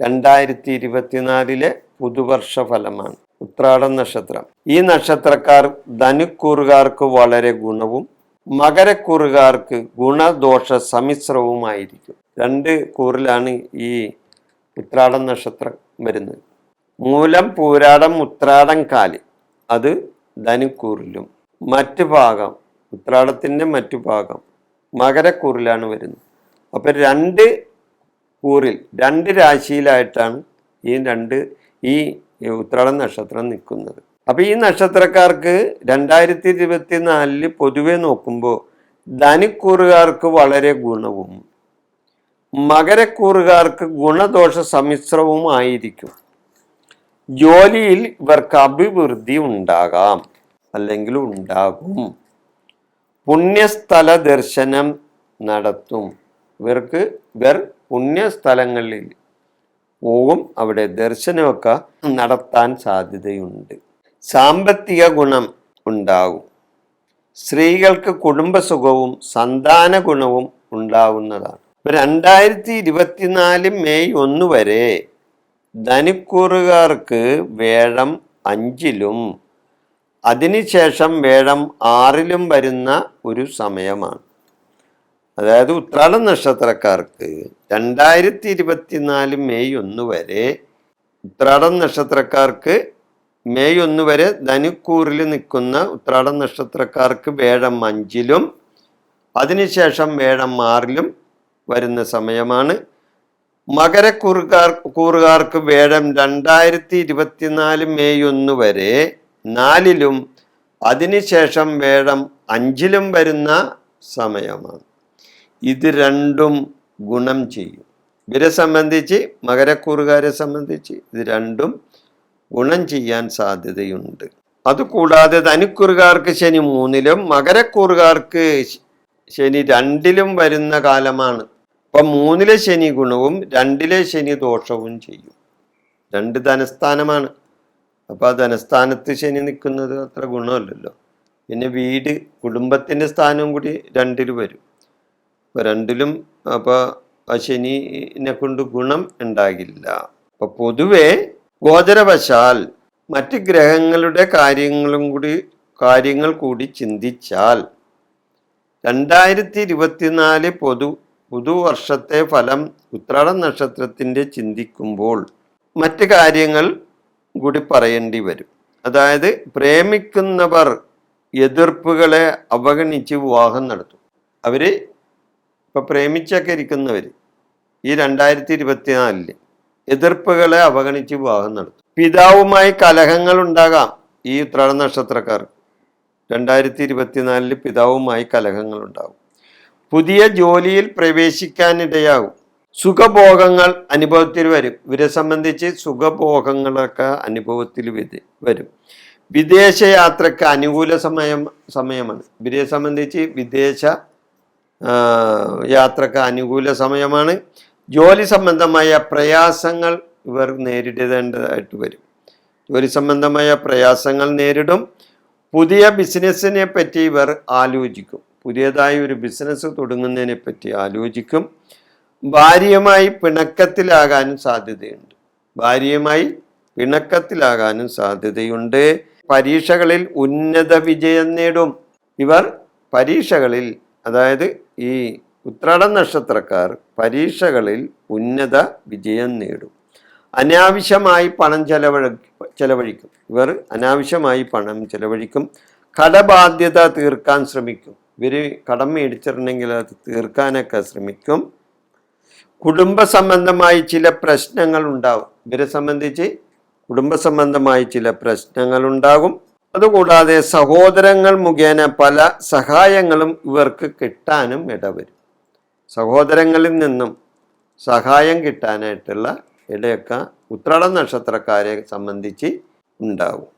രണ്ടായിരത്തി ഇരുപത്തിനാലിലെ പുതുവർഷ ഫലമാണ് ഉത്രാടം നക്ഷത്രം. ഈ നക്ഷത്രക്കാർ ധനുക്കൂറുകാർക്ക് വളരെ ഗുണവും മകരക്കൂറുകാർക്ക് ഗുണദോഷ സമിശ്രവുമായിരിക്കും രണ്ട് കൂറിലാണ് ഈ ഉത്രാടം നക്ഷത്രം വരുന്നത്. മൂലം പൂരാടം ഉത്രാടം കാലി. അത് ധനുക്കൂറിലും. മറ്റു ഭാഗം ഉത്രാടത്തിന്റെ മറ്റു ഭാഗം മകരക്കൂറിലാണ് വരുന്നത്. അപ്പം രണ്ട് കൂറിൽ രണ്ട് രാശിയിലായിട്ടാണ് ഈ രണ്ട് ഈ ഉത്രാട നക്ഷത്രം നിൽക്കുന്നത്. അപ്പം ഈ നക്ഷത്രക്കാർക്ക് രണ്ടായിരത്തി ഇരുപത്തി നാലിൽ പൊതുവെ നോക്കുമ്പോൾ ധനിക്കൂറുകാർക്ക് വളരെ ഗുണവും മകരക്കൂറുകാർക്ക് ഗുണദോഷ സമ്മിശ്രവുമായിരിക്കും ജോലിയിൽ ഇവർക്ക് അഭിവൃദ്ധി ഉണ്ടാകാം അല്ലെങ്കിൽ ഉണ്ടാകും. പുണ്യസ്ഥല ദർശനം നടത്തും. ഇവർക്ക് ഇവർ പുണ്യസ്ഥലങ്ങളിൽ പോകും അവിടെ ദർശനമൊക്കെ നടത്താൻ സാധ്യതയുണ്ട്. സാമ്പത്തിക ഗുണം ഉണ്ടാകും. സ്ത്രീകൾക്ക് കുടുംബസുഖവും സന്താന ഗുണവും ഉണ്ടാവുന്നതാണ്. രണ്ടായിരത്തി ഇരുപത്തിനാല് മെയ് ഒന്ന് വരെ ധനുക്കൂറുകാർക്ക് വേഴം അഞ്ചിലും അതിനുശേഷം വേഴം ആറിലും വരുന്ന ഒരു സമയമാണ്. അതായത് ഉത്രാടം നക്ഷത്രക്കാർക്ക് രണ്ടായിരത്തി ഇരുപത്തിനാല് മെയ് ഒന്ന് വരെ ഉത്രാടം നക്ഷത്രക്കാർക്ക് മെയ് ഒന്ന് വരെ ധനുക്കൂറിൽ നിൽക്കുന്ന ഉത്രാടം നക്ഷത്രക്കാർക്ക് വേഴം അഞ്ചിലും അതിനുശേഷം വേഴം ആറിലും വരുന്ന സമയമാണ്. മകരക്കൂറുകാർ കൂറുകാർക്ക് വേഴം രണ്ടായിരത്തി ഇരുപത്തിനാല് മെയ് ഒന്ന് വരെ നാലിലും അതിനുശേഷം വേഴം അഞ്ചിലും വരുന്ന സമയമാണ്. ഇത് രണ്ടും ഗുണം ചെയ്യും. ഇവരെ സംബന്ധിച്ച് മകരക്കൂറുകാരെ സംബന്ധിച്ച് ഇത് രണ്ടും ഗുണം ചെയ്യാൻ സാധ്യതയുണ്ട്. അതുകൂടാതെ ധനിക്കുറുകാർക്ക് ശനി മൂന്നിലും മകരക്കൂറുകാർക്ക് ശനി രണ്ടിലും വരുന്ന കാലമാണ്. അപ്പം മൂന്നിലെ ശനി ഗുണവും രണ്ടിലെ ശനി ദോഷവും ചെയ്യും. രണ്ട് ധനസ്ഥാനമാണ്. അപ്പോൾ ആ ധനസ്ഥാനത്ത് ശനി നിൽക്കുന്നത് അത്ര ഗുണമല്ലല്ലോ. പിന്നെ വീട് കുടുംബത്തിന്റെ സ്ഥാനവും കൂടി രണ്ടിൽ വരും. അപ്പോൾ രണ്ടിലും അപ്പോൾ ആ ശനിനെ കൊണ്ട് ഗുണം ഉണ്ടാകില്ല. അപ്പോൾ പൊതുവെ ഗോചരവശാൽ മറ്റ് ഗ്രഹങ്ങളുടെ കാര്യങ്ങളും കൂടി കാര്യങ്ങൾ കൂടി ചിന്തിച്ചാൽ രണ്ടായിരത്തി ഇരുപത്തിനാല് പൊതു പുതുവർഷത്തെ ഫലം ഉത്രാട നക്ഷത്രത്തിന്റെ ചിന്തിക്കുമ്പോൾ മറ്റ് കാര്യങ്ങൾ കൂടി പറയേണ്ടി വരും. അതായത് പ്രേമിക്കുന്നവർ എതിർപ്പുകളെ അവഗണിച്ച് വിവാഹം നടത്തും. അവർ ഇപ്പം പ്രേമിച്ചൊക്കെ ഇരിക്കുന്നവർ ഈ രണ്ടായിരത്തി ഇരുപത്തിനാലിൽ എതിർപ്പുകളെ അവഗണിച്ച് വിവാഹം നടത്തും. പിതാവുമായി കലഹങ്ങൾ ഉണ്ടാകാം ഈ ഉത്രാട നക്ഷത്രക്കാർ. രണ്ടായിരത്തി ഇരുപത്തിനാലിൽ പിതാവുമായി കലഹങ്ങൾ ഉണ്ടാകും. പുതിയ ജോലിയിൽ പ്രവേശിക്കാനിടയാകും. സുഖഭോഗങ്ങൾ അനുഭവത്തിൽ വരും. ഇവരെ സംബന്ധിച്ച് സുഖഭോഗങ്ങളൊക്കെ അനുഭവത്തിൽ വര്- വിദേശ യാത്രയ്ക്ക് അനുകൂല സമയം സമയമാണ്. ഇവരെ സംബന്ധിച്ച് വിദേശ യാത്രയ്ക്ക് അനുകൂല സമയമാണ്. ജോലി സംബന്ധമായ പ്രയാസങ്ങൾ ഇവർ നേരിടേണ്ടതായിട്ട് വരും. ജോലി സംബന്ധമായ പ്രയാസങ്ങൾ നേരിടും. പുതിയ ബിസിനസ്സിനെ പറ്റി ഇവർ ആലോചിക്കും. പുതിയതായി ഒരു ബിസിനസ് തുടങ്ങുന്നതിനെ പറ്റി ആലോചിക്കും. ഭാര്യയുമായി പിണക്കത്തിലാകാനും സാധ്യതയുണ്ട്. ഭാര്യയുമായി പിണക്കത്തിലാകാനും സാധ്യതയുണ്ട്. പരീക്ഷകളിൽ ഉന്നത വിജയം നേടും. ഇവർ പരീക്ഷകളിൽ അതായത് ഈ ഉത്രാട നക്ഷത്രക്കാർ പരീക്ഷകളിൽ ഉന്നത വിജയം നേടും. അനാവശ്യമായി പണം ചെലവഴി ചെലവഴിക്കും. ഇവർ അനാവശ്യമായി പണം ചെലവഴിക്കും. കടബാധ്യത തീർക്കാൻ ശ്രമിക്കും. ഇവർ കടം മേടിച്ചിട്ടുണ്ടെങ്കിൽ അത് തീർക്കാനൊക്കെ ശ്രമിക്കും. കുടുംബ സംബന്ധമായി ചില പ്രശ്നങ്ങൾ ഉണ്ടാവും. ഇവരെ സംബന്ധിച്ച് കുടുംബ സംബന്ധമായി ചില പ്രശ്നങ്ങൾ ഉണ്ടാകും. അതുകൂടാതെ സഹോദരങ്ങൾ മുഖേന പല സഹായങ്ങളും ഇവർക്ക് കിട്ടാനും ഇടവരും. സഹോദരങ്ങളിൽ നിന്നും സഹായം കിട്ടാനായിട്ടുള്ള ഇടയൊക്കെ ഉത്രാട നക്ഷത്രക്കാരെ സംബന്ധിച്ച് ഉണ്ടാകും